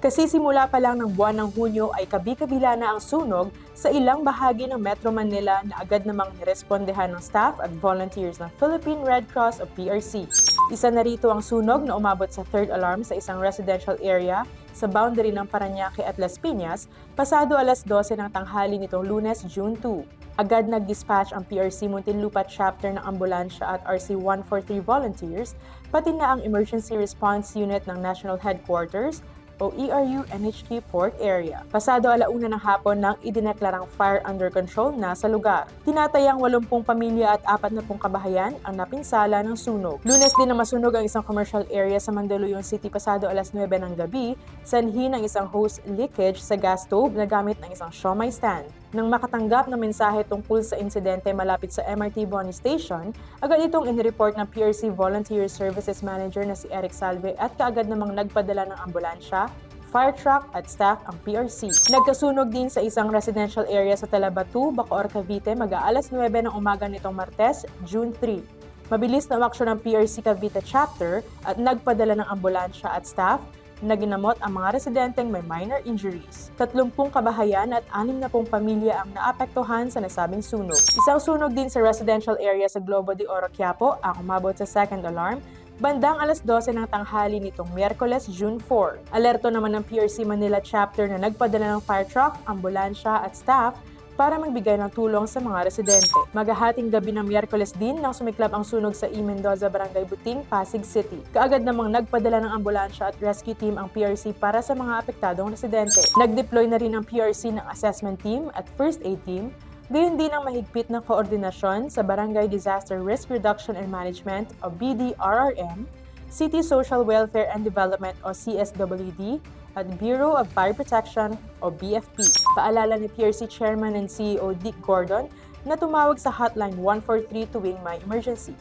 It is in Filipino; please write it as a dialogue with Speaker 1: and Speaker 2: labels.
Speaker 1: Kasisimula pa lang ng buwan ng Hunyo ay kabi-kabila na ang sunog sa ilang bahagi ng Metro Manila na agad namang nirespondehan ng staff at volunteers ng Philippine Red Cross o PRC. Isa na rito ang sunog na umabot sa third alarm sa isang residential area sa boundary ng Paranaque at Las Piñas pasado alas 12 ng tanghali nitong lunes, June 2. Agad nag-dispatch ang PRC Muntinlupa chapter ng ambulansya at RC-143 volunteers, pati na ang Emergency Response Unit ng National Headquarters o ERU NHK Port Area. Pasado alauna ng hapon nang idineklarang fire under control na sa lugar. Tinatayang 80 pamilya at 40 kabahayan ang napinsala ng sunog. Lunes din na masunog ang isang commercial area sa Mandaluyong City pasado alas 9 ng gabi, sanhi ng isang hose leakage sa gas stove na gamit ng isang siomay stand. Nang makatanggap ng mensahe tungkol sa insidente malapit sa MRT Boni Station, agad itong inireport ng PRC Volunteer Services Manager na si Eric Salve at kaagad namang nagpadala ng ambulansya, fire truck at staff ang PRC. Nagkasunog din sa isang residential area sa Talabatu, Bacoor, Cavite mag-aalas 9 ng umaga nitong Martes, June 3. Mabilis na umaksyon ng PRC Cavite chapter at nagpadala ng ambulansya at staff na ginamot ang mga residenteng may minor injuries. 30 kabahayan at 60 pamilya ang naapektuhan sa nasabing sunog. Isang sunog din sa residential area sa Globo de Oro, Quiapo ang umabot sa second alarm bandang alas 12 ng tanghali nitong Miyerkules, June 4. Alerto naman ng PRC Manila chapter na nagpadala ng fire truck, ambulansya at staff para magbigay ng tulong sa mga residente. Magahating gabi ng Miyerkules din nang sumiklab ang sunog sa E. Mendoza, Barangay Buting, Pasig City. Kaagad namang nagpadala ng ambulansya at rescue team ang PRC para sa mga apektadong residente. Nag-deploy na rin ang PRC ng assessment team at first aid team Gayon din ang mahigpit na koordinasyon sa Barangay Disaster Risk Reduction and Management o BDRRM, City Social Welfare and Development o CSWD, at Bureau of Fire Protection o BFP. Paalala ni PRC Chairman and CEO Dick Gordon na tumawag sa hotline 143 tuwing may emergency.